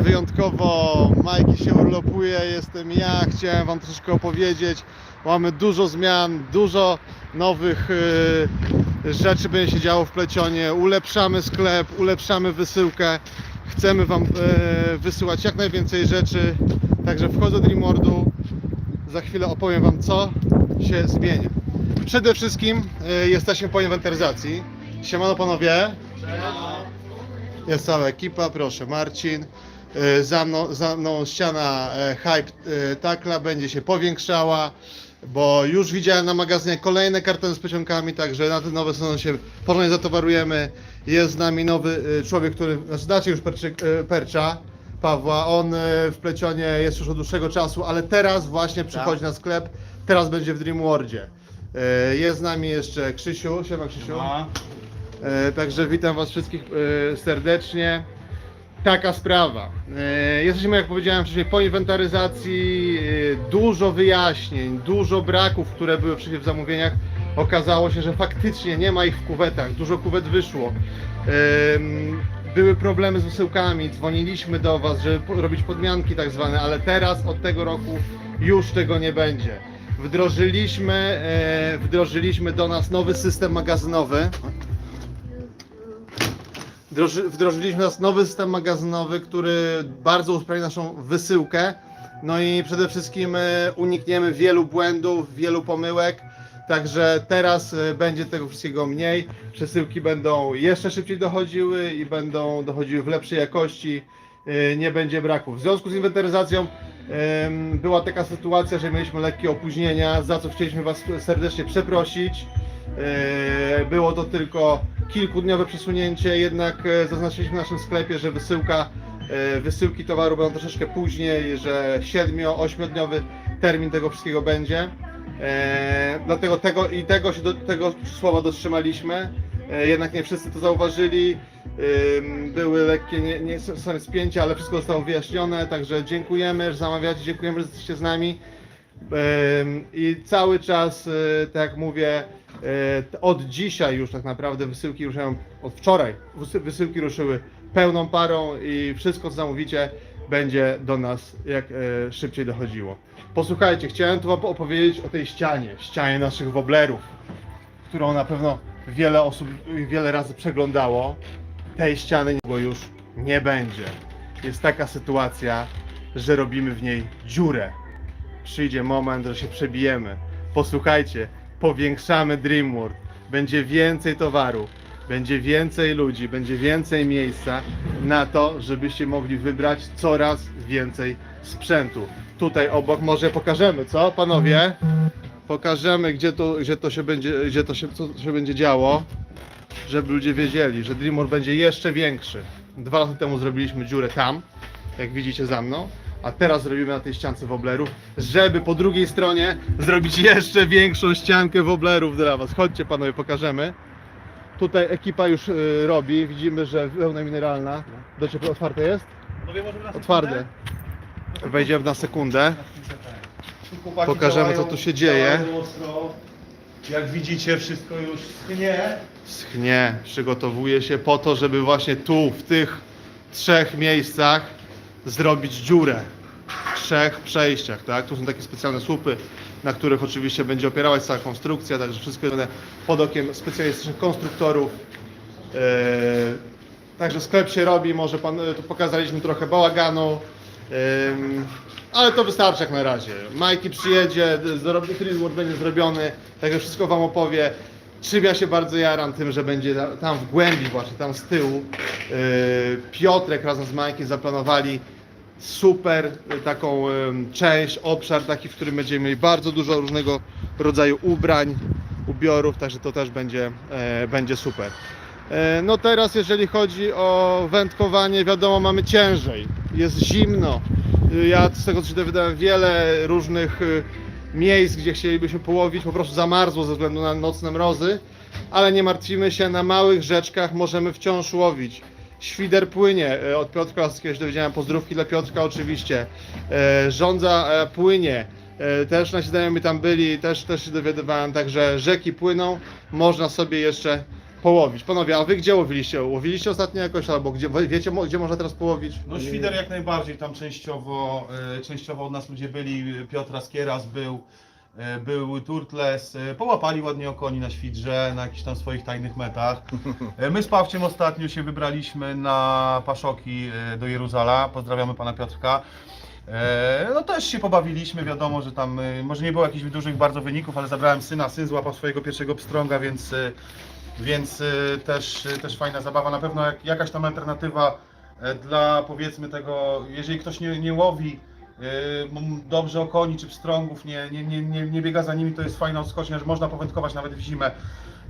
Wyjątkowo Majki się urlopuje, jestem ja, chciałem Wam troszeczkę opowiedzieć. Mamy dużo zmian, dużo nowych y, rzeczy będzie się działo w plecionie. Ulepszamy sklep, ulepszamy wysyłkę. Chcemy Wam y, wysyłać jak najwięcej rzeczy. Także wchodzę do Dreamworldu. Za chwilę opowiem Wam, co się zmieni. Przede wszystkim y, jesteśmy po inwentaryzacji. Siemano panowie. Jest cała ekipa, proszę Marcin. Y, Za mną, za mną ściana e, Hype e, Takla będzie się powiększała, bo już widziałem na magazynie kolejne kartony z plecionkami, także na ten nowy sezon się porządnie zatowarujemy. Jest z nami nowy e, człowiek, który, znaczy znacie już Perczy, e, Percza, Pawła, on e, w plecionie jest już od dłuższego czasu, ale teraz właśnie przychodzi na sklep, teraz będzie w Dreamworldzie. E, Jest z nami jeszcze Krzysiu, siema Krzysiu. E, Także witam Was wszystkich e, serdecznie. Taka sprawa. E, Jesteśmy, jak powiedziałem wcześniej, po inwentaryzacji. e, Dużo wyjaśnień, dużo braków, które były wcześniej w zamówieniach. Okazało się, że faktycznie nie ma ich w kuwetach. Dużo kuwet wyszło. Były problemy z wysyłkami. Dzwoniliśmy do Was, żeby robić podmianki tak zwane, ale teraz od tego roku już tego nie będzie. Wdrożyliśmy, e, wdrożyliśmy do nas nowy system magazynowy. Wdroży, wdrożyliśmy nowy system magazynowy, który bardzo usprawni naszą wysyłkę. No i przede wszystkim e, unikniemy wielu błędów, wielu pomyłek. Także teraz e, będzie tego wszystkiego mniej. Przesyłki będą jeszcze szybciej dochodziły i będą dochodziły w lepszej jakości. E, Nie będzie braków. W związku z inwentaryzacją była taka sytuacja, że mieliśmy lekkie opóźnienia, za co chcieliśmy Was serdecznie przeprosić. E, Było to tylko kilkudniowe przesunięcie, jednak e, zaznaczyliśmy w naszym sklepie, że wysyłka, e, wysyłki towaru będą troszeczkę później, że 7-8 dniowy termin tego wszystkiego będzie. Dlatego tego i tego się do tego słowa dotrzymaliśmy. Jednak nie wszyscy to zauważyli. Były lekkie nie, nie, spięcia, ale wszystko zostało wyjaśnione. Także dziękujemy, że zamawiacie, dziękujemy, że jesteście z nami. I cały czas, y, tak jak mówię, y, od dzisiaj już tak naprawdę wysyłki ruszają, od wczoraj wysy- wysyłki ruszyły pełną parą i wszystko co zamówicie będzie do nas jak y, szybciej dochodziło. Posłuchajcie, chciałem tu wam opowiedzieć o tej ścianie, ścianie naszych woblerów, którą na pewno wiele osób wiele razy przeglądało. Tej ściany bo już nie będzie. Jest taka sytuacja, że robimy w niej dziurę przyjdzie moment, że się przebijemy. Posłuchajcie, powiększamy Dreamworld. Będzie więcej towaru, będzie więcej ludzi, będzie więcej miejsca na to, żebyście mogli wybrać coraz więcej sprzętu. Tutaj obok może pokażemy, co panowie? Pokażemy, gdzie to, gdzie to się będzie, gdzie to się, co się będzie działo, żeby ludzie wiedzieli, że Dreamworld będzie jeszcze większy. Dwa lata temu zrobiliśmy dziurę tam, jak widzicie za mną, a teraz zrobimy na tej ściance woblerów, żeby po drugiej stronie zrobić jeszcze większą ściankę woblerów dla Was. Chodźcie panowie, pokażemy. Tutaj ekipa już y, robi, widzimy, że wełna mineralna. Do ciebie otwarte jest? Otwarte. Wejdziemy na sekundę. Pokażemy, co tu się dzieje. Jak widzicie, wszystko już schnie. Schnie, przygotowuje się po to, żeby właśnie tu, w tych trzech miejscach zrobić dziurę. W trzech przejściach, tak? Tu są takie specjalne słupy, na których oczywiście będzie opierała się cała konstrukcja, także wszystko jest pod okiem specjalistycznych konstruktorów. Eee, Także sklep się robi, może pan, tu pokazaliśmy trochę bałaganu, Ym, ale to wystarczy jak na razie. Majki przyjedzie, Freezewood będzie zrobiony, także wszystko Wam opowie. Czym ja się bardzo jaram tym, że będzie ta- tam w głębi właśnie, tam z tyłu yy, Piotrek razem z Majkiem zaplanowali super y, taką część, obszar taki, w którym będziemy mieli bardzo dużo różnego rodzaju ubrań, ubiorów, także to też będzie, e, będzie super. E, No teraz jeżeli chodzi o wędkowanie, wiadomo mamy ciężej, jest zimno. Y, Ja z tego co się dowiedziałem wiele różnych y, miejsc, gdzie chcielibyśmy połowić, po prostu zamarzło ze względu na nocne mrozy, ale nie martwimy się, na małych rzeczkach możemy wciąż łowić. Świder płynie, e, od Piotrka kiedyś dowiedziałem, pozdrówki dla Piotrka oczywiście. E, Żądza e, płynie, też nasi znajomi tam byli, też, też się dowiadywałem, także rzeki płyną, można sobie jeszcze połowić. Panowie, a wy gdzie łowiliście? Łowiliście ostatnio jakoś, albo gdzie, wiecie, gdzie można teraz połowić? No świder jak najbardziej, tam częściowo, e, częściowo od nas ludzie byli, Piotr Askieras był, e, był Turtles, e, połapali ładnie okoni na świdrze, na jakichś tam swoich tajnych metach. My z Pawciem ostatnio się wybraliśmy na paszoki do Jeruzala, pozdrawiamy pana Piotrka. No też się pobawiliśmy, wiadomo, że tam może nie było jakichś dużych bardzo wyników, ale zabrałem syna, syn złapał swojego pierwszego pstrąga, więc, więc e, też, e, też fajna zabawa. Na pewno jak, jakaś tam alternatywa e, dla powiedzmy tego, jeżeli ktoś nie, nie łowi dobrze okoni czy pstrągów, nie, nie, nie, nie, nie biega za nimi, to jest fajna odskocznia, że można powędkować nawet w zimę.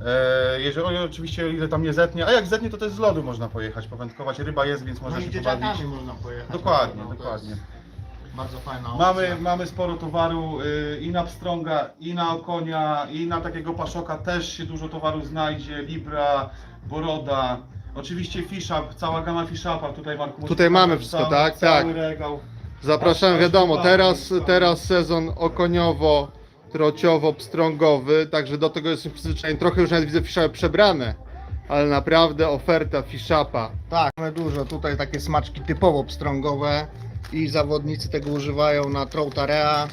E, Jeżeli oczywiście ile tam nie zetnie, a jak zetnie to też z lodu można pojechać, powędkować, ryba jest, więc można No się pobawić. można pojechać. Dokładnie, No, dokładnie. Bardzo fajna Mamy, opcja. mamy sporo towaru y, i na pstrąga, i na konia, i na takiego paszoka też się dużo towaru znajdzie. Libra, Boroda, oczywiście fish up, cała gama fish upa. Tutaj Marku Tutaj mamy pokazać wszystko, cały, tak? Cały Tak. regał. Zapraszam, Aż- aż wiadomo, bardzo teraz, teraz sezon okoniowo, trociowo, pstrągowy, także do tego jesteśmy przyzwyczajeni. Trochę już nawet widzę fiszapy przebrane, ale naprawdę oferta fiszapa. Tak, mamy dużo. Tutaj takie smaczki typowo pstrągowe i zawodnicy tego używają na Troutarea.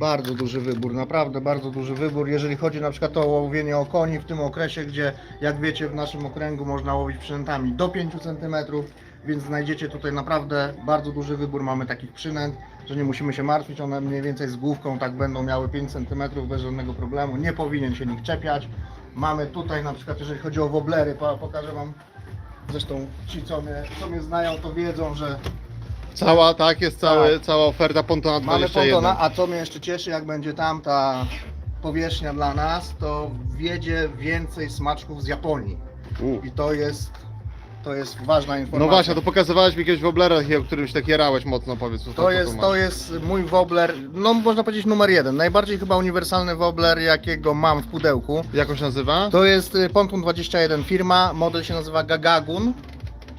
Bardzo duży wybór, naprawdę bardzo duży wybór. Jeżeli chodzi na przykład o łowienie okoni w tym okresie, gdzie jak wiecie w naszym okręgu można łowić przynętami do 5 cm, więc znajdziecie tutaj naprawdę bardzo duży wybór. Mamy takich przynęt, że nie musimy się martwić, one mniej więcej z główką tak będą miały 5 cm bez żadnego problemu. Nie powinien się nikt czepiać. Mamy tutaj na przykład, jeżeli chodzi o woblery, po- pokażę Wam Zresztą ci, co mnie, co mnie znają, to wiedzą, że Cała, tak, jest cały, Tak. cała oferta Pontona mamy 21. pontona, a co mnie jeszcze cieszy, jak będzie tam ta powierzchnia dla nas, to wjedzie więcej smaczków z Japonii. U. I to jest, to jest ważna informacja. No właśnie, to pokazywałeś mi kiedyś woblera, takiego, którym się tak jarałeś mocno, powiedz. co To jest, to jest mój wobbler, no można powiedzieć numer jeden. Najbardziej chyba uniwersalny wobbler, jakiego mam w pudełku. Jak on się nazywa? To jest y, Ponton 21 firma, model się nazywa Gagagun.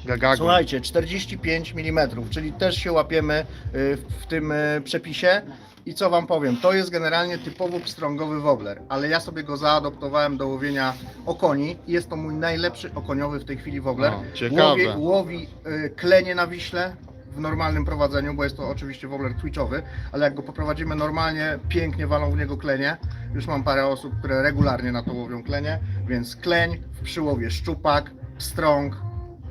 Gagagun. Słuchajcie, 45 mm, czyli też się łapiemy y, w tym y, przepisie. I co wam powiem, to jest generalnie typowo pstrągowy wobbler, ale ja sobie go zaadoptowałem do łowienia okoni i jest to mój najlepszy okoniowy w tej chwili wobbler. O, ciekawe. Łowi, łowi y, klenie na Wiśle w normalnym prowadzeniu, bo jest to oczywiście wobbler twitchowy, ale jak go poprowadzimy normalnie, pięknie walą w niego klenie. Już mam parę osób, które regularnie na to łowią klenie, więc kleń w przyłowie szczupak, pstrąg,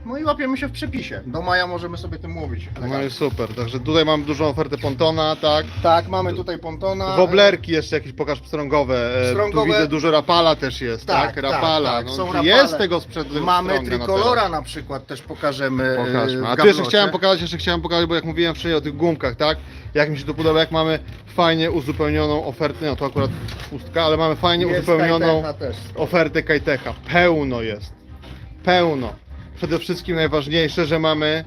no i łapiemy się w przepisie. Do maja możemy sobie tym łowić. No i super, także tutaj mam dużą ofertę Pontona, tak. Tak, mamy tutaj pontona. Woblerki jeszcze jakieś pokaż pstrągowe. E, Tu Pstrągowe. widzę dużo rapala też jest, tak? Tak, tak, rapala. tak, no, są rapale. Jest tego sprzęt Mamy pstrąga na trykolora na przykład też pokażemy. e, Pokażmy. w A tu jeszcze gablocie. chciałem pokazać, jeszcze chciałem pokazać, bo jak mówiłem wcześniej o tych gumkach, tak? Jak mi się to podoba, jak mamy fajnie uzupełnioną ofertę, no to akurat pustka, ale mamy fajnie Jest uzupełnioną Kajtecha też. ofertę Kajtecha. Pełno jest. Pełno. Przede wszystkim najważniejsze, że mamy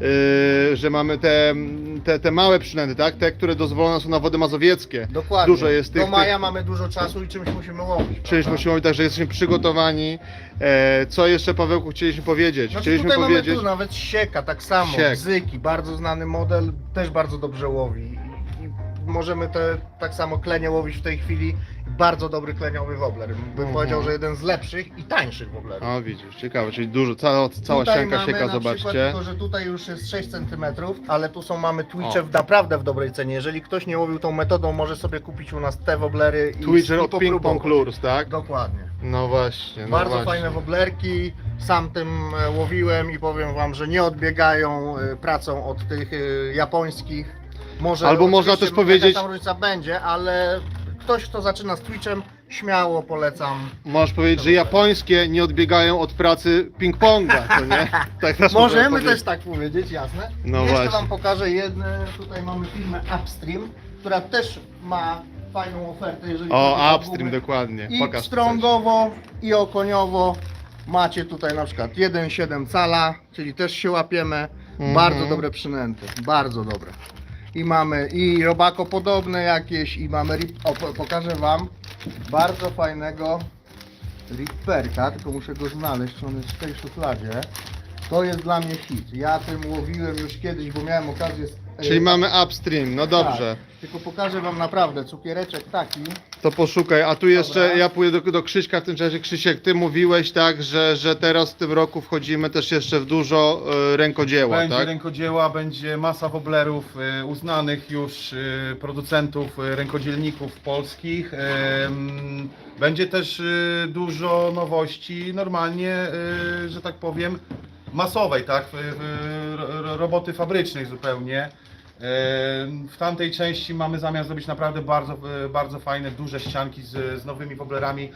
yy, że mamy te, te, te małe przynęty, tak? Te, które dozwolone są na wody mazowieckie. Dokładnie. Dużo jest tych- Do maja tych- mamy dużo czasu i czymś musimy łowić. Czyli prawda? musimy mówić tak, że jesteśmy przygotowani. E, co jeszcze Pawełku chcieliśmy powiedzieć? Znaczy chcieliśmy tutaj powiedzieć. mamy tu nawet sieka, tak samo, Siek. bzyki, bardzo znany model, też bardzo dobrze łowi. Możemy te tak samo klenie łowić w tej chwili. Bardzo dobry kleniowy wobbler. Bym Mhm. powiedział, że jeden z lepszych i tańszych wobblerów. O widzisz, ciekawe, czyli dużo, cała, cała Tutaj mamy sieka, na przykład zobaczcie. Tylko, że tutaj już jest 6 cm, ale tu są mamy Twitche O. w naprawdę w dobrej cenie. Jeżeli ktoś nie łowił tą metodą, może sobie kupić u nas te wobblery i Twitcher i od Ping Pong. Lures, tak? Dokładnie. No właśnie, no Bardzo właśnie. fajne woblerki, sam tym e, łowiłem i powiem wam, że nie odbiegają e, pracą od tych e, japońskich. Może Albo można oczywiście też powiedzieć- Jakaś tam różnica będzie, ale ktoś kto zaczyna z Twitchem, śmiało polecam. Możesz powiedzieć, że japońskie nie odbiegają od pracy ping-ponga, to nie? Tak też można Możemy powiedzieć. też tak powiedzieć, jasne. No Jeszcze właśnie. wam pokażę jedne, tutaj mamy firmę Upstream, która też ma fajną ofertę, jeżeli chodzi O, upstream dokładnie. I Pokaż i okoniowo macie tutaj na przykład 1,7 cala, czyli też się łapiemy. Mhm. Bardzo dobre przynęty, bardzo dobre. I mamy i robako podobne jakieś, i mamy, rip... o, po- pokażę wam bardzo fajnego ripperka, tylko muszę go znaleźć, on jest w tej szufladzie. To jest dla mnie hit. Ja tym łowiłem już kiedyś, bo miałem okazję... Czyli mamy upstream, no dobrze. Tak, tylko pokażę wam naprawdę, cukiereczek taki. To poszukaj, a tu jeszcze Dobra. ja pójdę do, do Krzyśka w tym czasie. Krzysiek, ty mówiłeś tak, że, że teraz w tym roku wchodzimy też jeszcze w dużo e, rękodzieła, Będzie tak? rękodzieła, będzie masa woblerów y, uznanych już y, producentów, y, rękodzielników polskich. Ym, Będzie też y, dużo nowości normalnie, y, że tak powiem, masowej, tak? Roboty fabrycznej zupełnie. Ym, W tamtej części mamy zamiar zrobić naprawdę bardzo, y, bardzo fajne, duże ścianki z, z nowymi woblerami.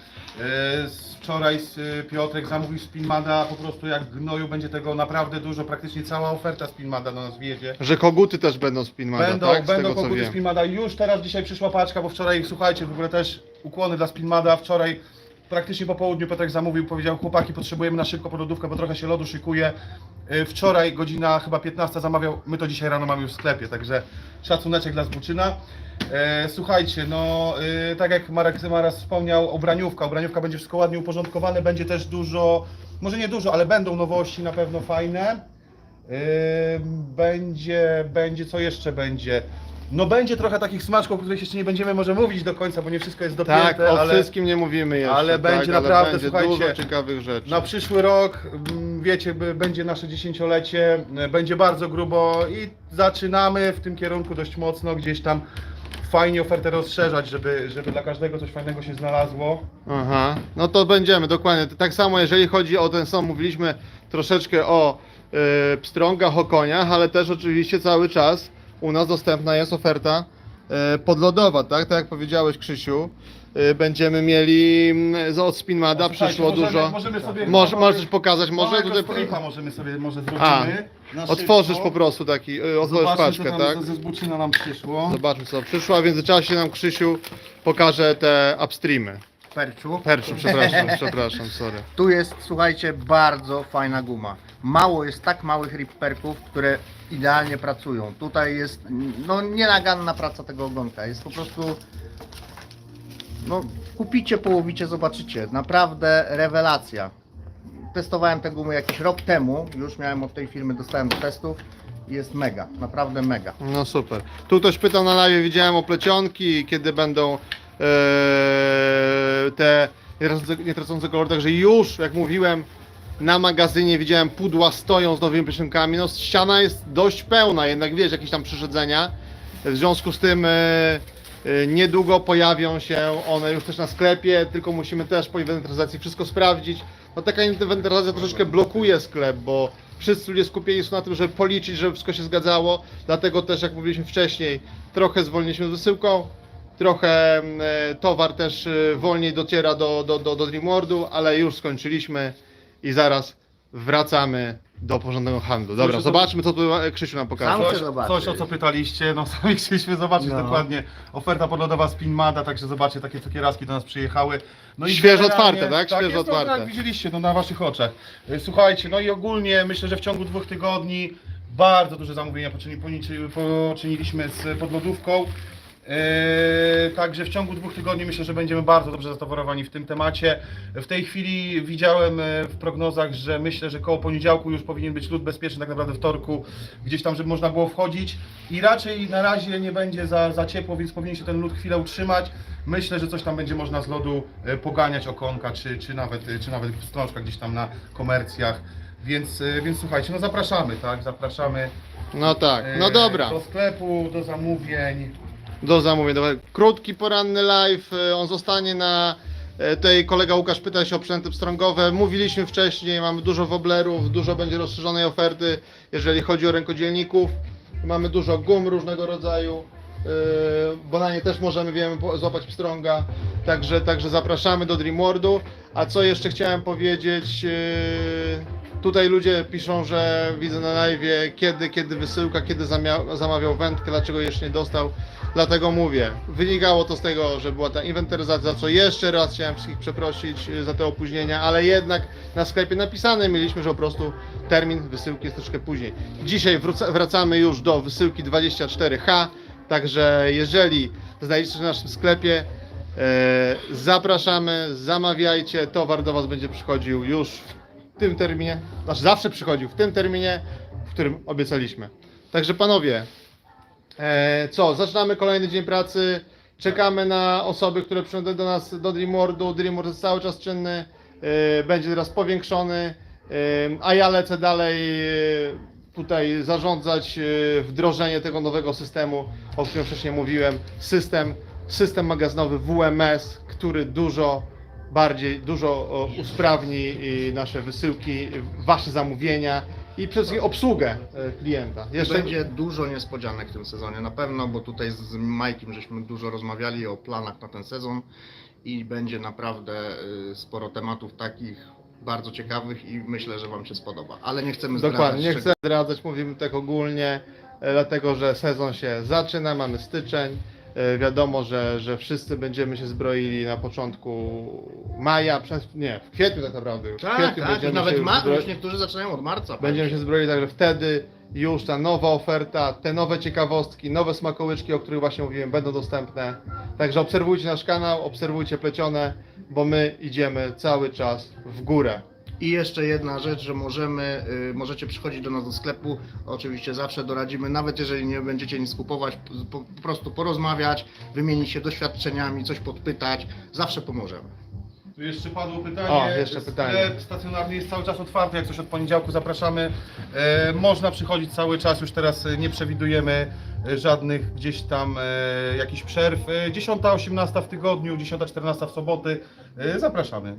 Z- Wczoraj z Piotrek zamówił Spinmada, po prostu jak gnoju będzie tego naprawdę dużo, praktycznie cała oferta Spinmada do nas wjedzie. Że koguty też będą spinmada, Będą, tak? Będą tego koguty. Spinmada. Już teraz dzisiaj przyszła paczka, bo wczoraj, słuchajcie, w ogóle też ukłony dla Spinmada. Wczoraj praktycznie po południu Piotrek zamówił, powiedział chłopaki, potrzebujemy na szybko podlodówkę, bo trochę się lodu szykuje. Y, Wczoraj godzina chyba 15 zamawiał, my to dzisiaj rano mamy już w sklepie, także szacuneczek dla Zbuczyna. E, słuchajcie, no y, tak jak Marek Maras wspomniał, obraniówka, obraniówka będzie wszystko ładnie uporządkowane, będzie też dużo, może nie dużo, ale będą nowości na pewno fajne. Ym, Będzie, będzie, co jeszcze będzie? No będzie trochę takich smaczków, o których jeszcze nie będziemy może mówić do końca, bo nie wszystko jest dopięte, Tak, o ale wszystkim nie mówimy jeszcze. ale tak, będzie naprawdę, będzie słuchajcie, dużo ciekawych rzeczy. na przyszły rok, mm, wiecie, by- będzie nasze dziesięciolecie, y, będzie bardzo grubo i zaczynamy w tym kierunku dość mocno, gdzieś tam fajnie ofertę rozszerzać, żeby, żeby dla każdego coś fajnego się znalazło. Aha, no to będziemy, dokładnie. Tak samo jeżeli chodzi o ten sam, mówiliśmy troszeczkę o y, pstrągach, o koniach, ale też oczywiście cały czas u nas dostępna jest oferta y, podlodowa, tak? Tak jak powiedziałeś Krzysiu, y, będziemy mieli mm, od Spinmada przyszło możemy, dużo. Możemy sobie Może, możesz pokazać, może Małego tutaj możemy sobie może zrobimy. A, otworzysz po prostu taki, y, otworzysz paczkę, tam tak? ze- ze zbuczyna nam przyszło. Zobaczmy co przyszło, a w międzyczasie nam Krzysiu pokaże te upstreamy. Perczu. Perczy, przepraszam, przepraszam, sorry. Tu jest, słuchajcie, bardzo fajna guma. Mało jest tak małych ripperków, które idealnie pracują. Tutaj jest no nienaganna praca tego ogonka. Jest po prostu no kupicie, połowicie, zobaczycie. Naprawdę rewelacja. Testowałem tę gumę jakiś rok temu, już miałem od tej firmy, dostałem do testów. Jest mega, naprawdę mega. No super. Tu ktoś pytał na live, widziałem o plecionki, kiedy będą e, te nie tracące- nie tracące kolor, także już, jak mówiłem, na magazynie widziałem pudła stoją z nowymi plecionkami, no ściana jest dość pełna, jednak wiesz, jakieś tam przyszedzenia, w związku z tym e, e, niedługo pojawią się one już też na sklepie, tylko musimy też po inwentaryzacji wszystko sprawdzić. No taka inwentaryzacja troszeczkę blokuje sklep, bo wszyscy ludzie skupieni są na tym, żeby policzyć, żeby wszystko się zgadzało, dlatego też jak mówiliśmy wcześniej, trochę zwolniliśmy z wysyłką, trochę mm, e, towar też e, wolniej dociera do, do, do, do Dreamworldu, ale już skończyliśmy i zaraz wracamy do porządnego handlu. Dobra, zobaczmy co tu e, Krzysiu nam pokaże. Sam- Coś, zobaczyć. coś o co pytaliście, no sami chcieliśmy zobaczyć No. dokładnie. Oferta podlodowa Spinmada, także zobaczcie, takie cukieraski do nas przyjechały. No Świeżo generalnie- otwarte, tak? Świeżo jest, no, otwarte. Tak, widzieliście, no na waszych oczach. Słuchajcie, no i ogólnie myślę, że w ciągu dwóch tygodni bardzo duże zamówienia poczyni, poniczy- poczyniliśmy z podlodówką. Yy, także w ciągu dwóch tygodni myślę, że będziemy bardzo dobrze zatowarowani w tym temacie. W tej chwili widziałem e, w prognozach, że myślę, że koło poniedziałku już powinien być lód bezpieczny, tak naprawdę wtorku, gdzieś tam, żeby można było wchodzić. I raczej na razie nie będzie za, za ciepło, więc powinien się ten lód chwilę utrzymać. Myślę, że coś tam będzie można z lodu e, poganiać okonka, czy, czy nawet, czy nawet strączka gdzieś tam na komercjach. Więc, e, więc słuchajcie, no zapraszamy, tak? Zapraszamy No tak, no e, dobra. do sklepu, do zamówień. Do zamówień. Dobra. Krótki, poranny live. e, On zostanie na. e, Tutaj kolega Łukasz pyta się o sprzęty pstrągowe. Mówiliśmy wcześniej, mamy dużo woblerów, dużo będzie rozszerzonej oferty, jeżeli chodzi o rękodzielników. Mamy dużo gum różnego rodzaju, e, bo na nie też możemy, wiemy, złapać pstrąga. Także, także zapraszamy do Dreamworldu. A co jeszcze chciałem powiedzieć? Tutaj ludzie piszą, że widzę na live, kiedy, kiedy wysyłka, kiedy zamawiał wędkę, dlaczego jeszcze nie dostał. Dlatego mówię, wynikało to z tego, że była ta inwentaryzacja, za co jeszcze raz chciałem wszystkich przeprosić y, za te opóźnienia, ale jednak na sklepie napisane mieliśmy, że po prostu termin wysyłki jest troszkę później. Dzisiaj wracamy już do wysyłki 24H, także jeżeli znajdziecie w naszym sklepie, e, zapraszamy, zamawiajcie, towar do Was będzie przychodził już w tym terminie, znaczy zawsze przychodził w tym terminie, w którym obiecaliśmy. Także panowie, co, zaczynamy kolejny dzień pracy, czekamy na osoby, które przyjdą do nas do Dreamworldu, Dreamworld jest cały czas czynny, e, będzie teraz powiększony, e, a ja lecę dalej e, tutaj zarządzać e, wdrożenie tego nowego systemu, o którym wcześniej mówiłem, system, system magazynowy WMS, który dużo bardziej, dużo usprawni nasze wysyłki, wasze zamówienia i przede wszystkim obsługę e, klienta. Jeszcze Będzie dużo niespodzianek w tym sezonie na pewno, bo tutaj z Majkiem żeśmy dużo rozmawiali o planach na ten sezon i będzie naprawdę y, sporo tematów takich bardzo ciekawych i myślę, że Wam się spodoba. Ale nie chcemy zdradzać Dokładnie, nie czego- chcę zdradzać, mówimy tak ogólnie, e, dlatego że sezon się zaczyna, mamy styczeń. E, Wiadomo, że, że wszyscy będziemy się zbroili na początku maja, przez, nie, w kwietniu tak naprawdę już. w Tak, kwietniu tak, już będziemy nawet się ma, już niektórzy zaczynają od marca. Będziemy się zbroili, także wtedy już ta nowa oferta, te nowe ciekawostki, nowe smakołyczki, o których właśnie mówiłem, będą dostępne. Także obserwujcie nasz kanał, obserwujcie plecione, bo my idziemy cały czas w górę. I jeszcze jedna rzecz, że możemy, y, możecie przychodzić do nas do sklepu, oczywiście zawsze doradzimy, nawet jeżeli nie będziecie nic kupować, po, po prostu porozmawiać, wymienić się doświadczeniami, coś podpytać, zawsze pomożemy. Tu jeszcze padło pytanie. O, jeszcze pytanie. Sklep stacjonarny jest cały czas otwarty, jak coś od poniedziałku zapraszamy. E, można przychodzić cały czas, już teraz e, nie przewidujemy e, żadnych gdzieś tam e, jakichś przerw. E, 10, 18 w tygodniu, 10, 14 w soboty. E, zapraszamy.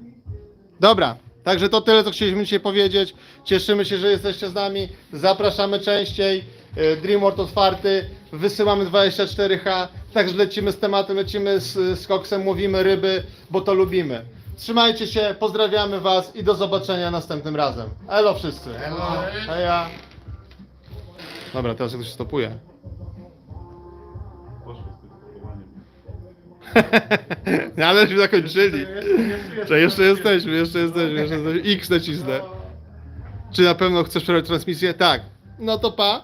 Dobra, także to tyle, co chcieliśmy dzisiaj powiedzieć. Cieszymy się, że jesteście z nami. Zapraszamy częściej. E, Dreamworld otwarty. Wysyłamy 24H. Także lecimy z tematem, lecimy z, z koksem, mówimy ryby, bo to lubimy. Trzymajcie się, pozdrawiamy Was i do zobaczenia następnym razem. Elo wszyscy. Elo. Heja. Dobra, teraz jak to się stopuje. No, ale już zakończyli. Czy jeszcze jesteśmy, jeszcze jesteśmy, jeszcze jesteśmy. X nacisnę. Czy na pewno chcesz przerwać transmisję? Tak. No to pa.